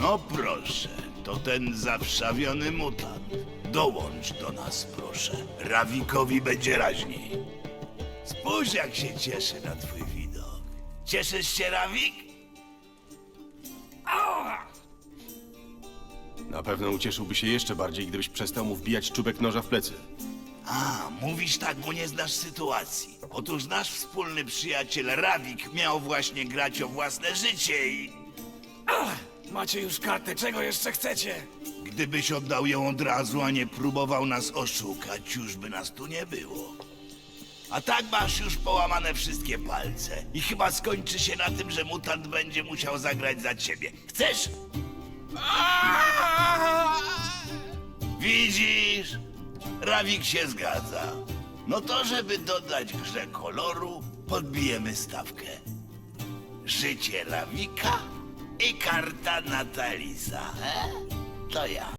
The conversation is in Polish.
No proszę, to ten zawszawiony mutant. Dołącz do nas, proszę. Rawikowi będzie raźniej. Spójrz, jak się cieszy na twój widok. Cieszysz się, Rawik? Na pewno ucieszyłby się jeszcze bardziej, gdybyś przestał mu wbijać czubek noża w plecy. A, mówisz tak, bo nie znasz sytuacji. Otóż nasz wspólny przyjaciel Rawik miał właśnie grać o własne życie i Macie już kartę, czego jeszcze chcecie? gdybyś oddał ją od razu, a nie próbował nas oszukać, już by nas tu nie było. A tak masz już połamane wszystkie palce i chyba skończy się na tym, że mutant będzie musiał zagrać za ciebie. Chcesz? Widzisz? Rawik się zgadza. No to, żeby dodać grze koloru, podbijemy stawkę. Życie Rawika i karta Natalisa. E? To ja.